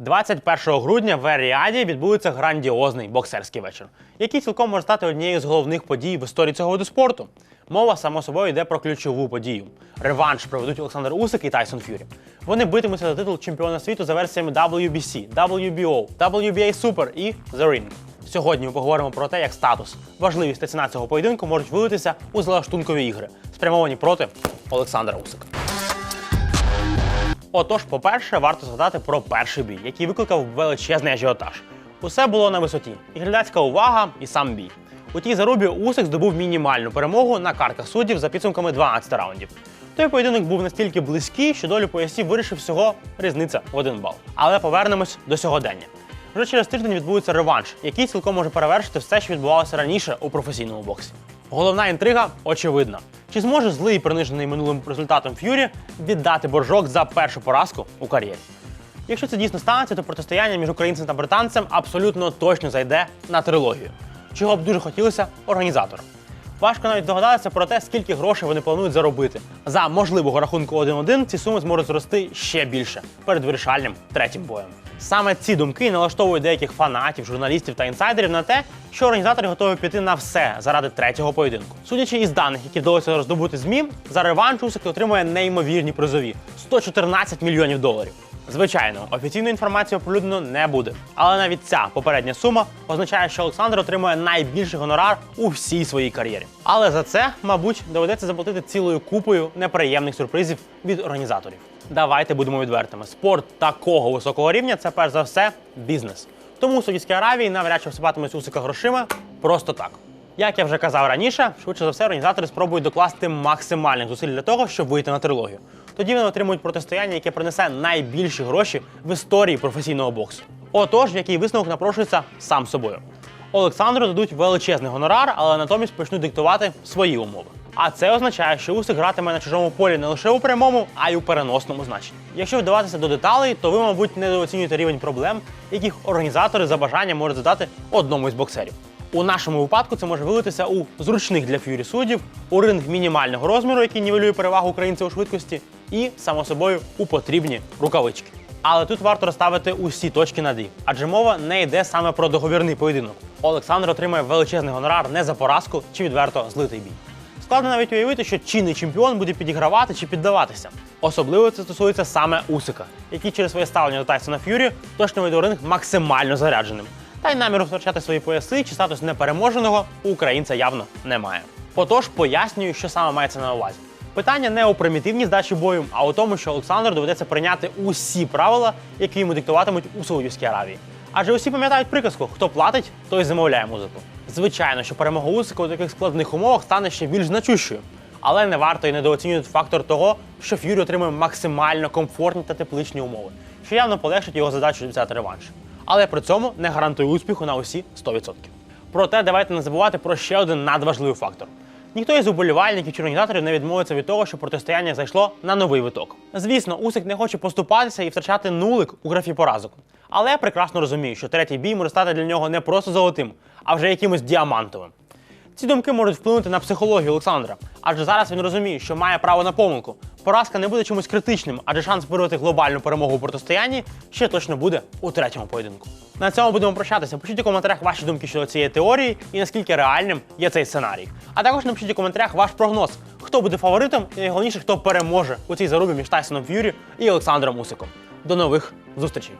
21 грудня в Еріаді відбудеться грандіозний боксерський вечір, який цілком може стати однією з головних подій в історії цього виду спорту. Мова, само собою, йде про ключову подію. Реванш проведуть Олександр Усик і Тайсон Ф'юрі. Вони битимуться за титул чемпіона світу за версіями WBC, WBO, WBA Super і The Ring. Сьогодні ми поговоримо про те, як статус, важливість та ціна цього поєдинку можуть вилитися у залаштункові ігри, спрямовані проти Олександра Усика. Отож, по-перше, варто згадати про перший бій, який викликав величезний ажіотаж. Усе було на висоті, і глядацька увага, і сам бій. У тій зарубі Усик здобув мінімальну перемогу на картках суддів за підсумками 12 раундів. Той поєдинок був настільки близький, що долю поясів вирішив всього різниця в один бал. Але повернемось до сьогодення. Вже через тиждень відбудеться реванш, який цілком може перевершити все, що відбувалося раніше у професійному боксі. Головна інтрига очевидна. Чи зможе злий принижений минулим результатом Ф'юрі віддати боржок за першу поразку у кар'єрі? Якщо це дійсно станеться, то протистояння між українцем та британцем абсолютно точно зайде на трилогію, чого б дуже хотілося організаторам. Важко навіть здогадатися про те, скільки грошей вони планують заробити. За можливого рахунку 1-1 ці суми зможуть зрости ще більше перед вирішальним третім боєм. Саме ці думки налаштовують деяких фанатів, журналістів та інсайдерів на те, що організатори готові піти на все заради третього поєдинку. Судячи із даних, які вдалося роздобути ЗМІ, за реванш Усик отримує неймовірні призові 114 мільйонів доларів. Звичайно, офіційної інформації оприлюднено не буде. Але навіть ця попередня сума означає, що Олександр отримує найбільший гонорар у всій своїй кар'єрі. Але за це, мабуть, доведеться заплатити цілою купою неприємних сюрпризів від організаторів. Давайте будемо відвертими. Спорт такого високого рівня це перш за все бізнес. Тому у Саудівській Аравії навряд чи всипатимуть усика грошима просто так. Як я вже казав раніше, швидше за все організатори спробують докласти максимальних зусиль для того, щоб вийти на трилогію. Тоді вони отримують протистояння, яке принесе найбільші гроші в історії професійного боксу. Отож, який висновок напрошується сам собою. Олександру дадуть величезний гонорар, але натомість почнуть диктувати свої умови. А це означає, що Усик гратиме на чужому полі не лише у прямому, а й у переносному значенні. Якщо вдаватися до деталей, то ви, мабуть, недооцінюєте рівень проблем, яких організатори за бажання можуть задати одному із боксерів. У нашому випадку це може вилитися у зручних для ф'юрі суддів, у ринг мінімального розміру, який нівелює перевагу українця у швидкості, і, само собою, у потрібні рукавички. Але тут варто розставити усі точки над «і», адже мова не йде саме про договірний поєдинок. Олександр отримає величезний гонорар не за поразку чи відверто злитий бій. Складно навіть уявити, що чинний чемпіон буде підігравати чи піддаватися. Особливо це стосується саме Усика, який через своє ставлення до Тайсона Ф'юрі точно вийде ринг максимально зарядженим. Та й наміру втрачати свої пояси чи статус непереможеного у українця явно немає. Отож, пояснюю, що саме мається на увазі. Питання не у примітивній здачі бою, а у тому, що Олександру доведеться прийняти усі правила, які йому диктуватимуть у Саудівській Аравії. Адже усі пам'ятають приказку: хто платить, той замовляє музику. Звичайно, що перемога Усика у таких складних умовах стане ще більш значущою. Але не варто і недооцінювати фактор того, що Ф'юрі отримує максимально комфортні та тепличні умови, що явно полегшить його задачу взяти реванш. Але при цьому не гарантує успіху на усі 100%. Проте давайте не забувати про ще один надважливий фактор. Ніхто із уболівальників чи організаторів не відмовиться від того, що протистояння зайшло на новий виток. Звісно, Усик не хоче поступатися і втрачати нулик у графі поразок. Але я прекрасно розумію, що третій бій може стати для нього не просто золотим, а вже якимось діамантовим. Ці думки можуть вплинути на психологію Олександра, адже зараз він розуміє, що має право на помилку. Поразка не буде чимось критичним, адже шанс вирвати глобальну перемогу у протистоянні ще точно буде у третьому поєдинку. На цьому будемо прощатися. Пишіть у коментарях ваші думки щодо цієї теорії і наскільки реальним є цей сценарій. А також напишіть у коментарях ваш прогноз, хто буде фаворитом і найголовніше, хто переможе у цій зарубі між Тайсоном Ф'юрі і Олександром Усиком. До нових зустрічей!